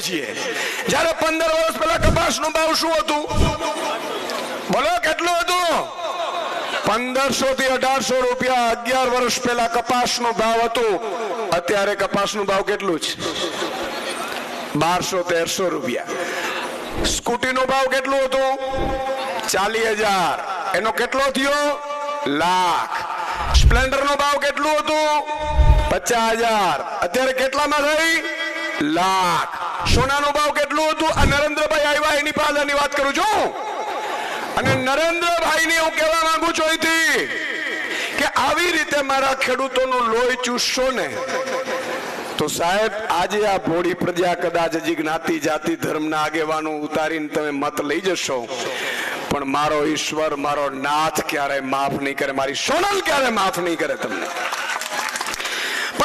શકીએ છીએ જ્યારે પંદર વર્ષ પહેલા કપાસનો ભાવ શું હતું? બોલો, કેટલું હતું? પંદરસો થી અઢારસો રૂપિયા અગિયાર વર્ષ પહેલા કપાસનો ભાવ હતો. અત્યારે કપાસનો ભાવ કેટલું છે? બારસો તેરસો રૂપિયા. સ્કૂટીનો ભાવ કેટલું હતું? ચાલીસ હજાર. એનો કેટલો થયો? લાખ. સ્પ્લેન્ડર નો ભાવ કેટલું હતું? પચાસ હજાર. અત્યારે કેટલામાં થઈ? લાખ. સોનાનો ભાવ કેટલું હતું? આ નરેન્દ્રભાઈ આવ્યા એની પાછળની વાત કરું છું. અને નરેન્દ્રભાઈ ને હું કહેવા માંગુ છું અહીંથી કે આવી રીતે મારા ખેડૂતોનું લોહી ચૂસશો ને, તો સાહેબ, આજે આ ભોળી પ્રજા કદાચ હજી જ્ઞાતિ, જાતિ, ધર્મના આગેવાનો ઉતારીને તમે મત લઈ જશો. પણ મારો ઈશ્વર, મારો નાથ ક્યારે માફ નહીં કરે, મારી સોનલ ક્યારે માફ નહીં કરે તમને.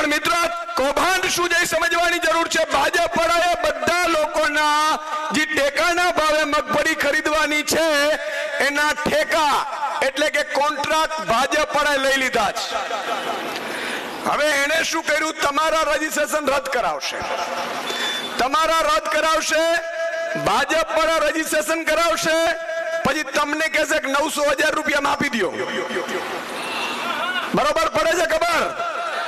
પણ મિત્રો, કૌભાંડ શું છે સમજવાની જરૂર છે? ભાજપ વાળાએ બધા લોકોના જે ટેકાના ભાવે મગફળી ખરીદવાની છે, એના ઠેકા એટલે કે કોન્ટ્રાક્ટ ભાજપ વાળાએ લઈ લીધા છે. હવે એને શું કર્યું? તમારા રજીસ્ટ્રેશન રદ કરાવશે. તમારા રદ કરાવશે ભાજપ વાળા રજીસ્ટ્રેશન કરાવશે, પછી તમને કહેશે કે નવસો હજાર રૂપિયામાં આપી દો બરોબર પડે છે ખબર?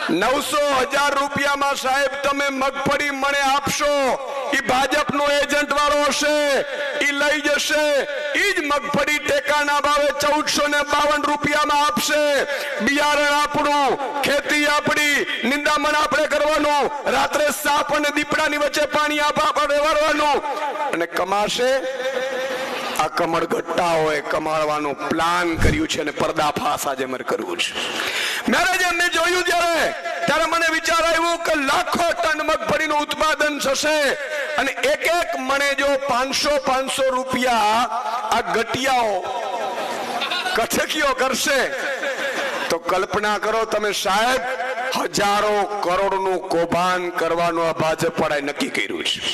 નવસો હજાર રૂપિયામાં સાહેબ તમે મગફળી મને આપશો. ઈ ભાજપનો એજન્ટ વાળો હશે, ઈ લઈ જશે, ઈ જ મગફળી ટેકાના ભાવે ચૌદસો ને બાવન રૂપિયામાં આપશે. બિયારણ આપણું, ખેતી આપણી, નિંદામણ આપણે કરવાનું, રાત્રે સાપ અને દીપડાની વચ્ચે પાણી આપા આપણે અને કમાશે? આ કમળ ગટ્ટાઓએ કમાડવાનું પ્લાન કર્યું છે અને પર્દાફાશ આજે મારે કરવું છે. મેરે એમને જોયું જ્યારે, ત્યારે મને વિચાર આવ્યો કે લાખો ટન મગફળીનું ઉત્પાદન થશે અને એક એક મણે જો પાંચસો પાંચસો રૂપિયા આ ગટિયાઓ કથકીઓ કરશે, તો કલ્પના કરો તમે સાહેબ, હજારો કરોડનું કૌભાંડ કરવાનું આ ભાજપ વાળાએ નક્કી કર્યું છે.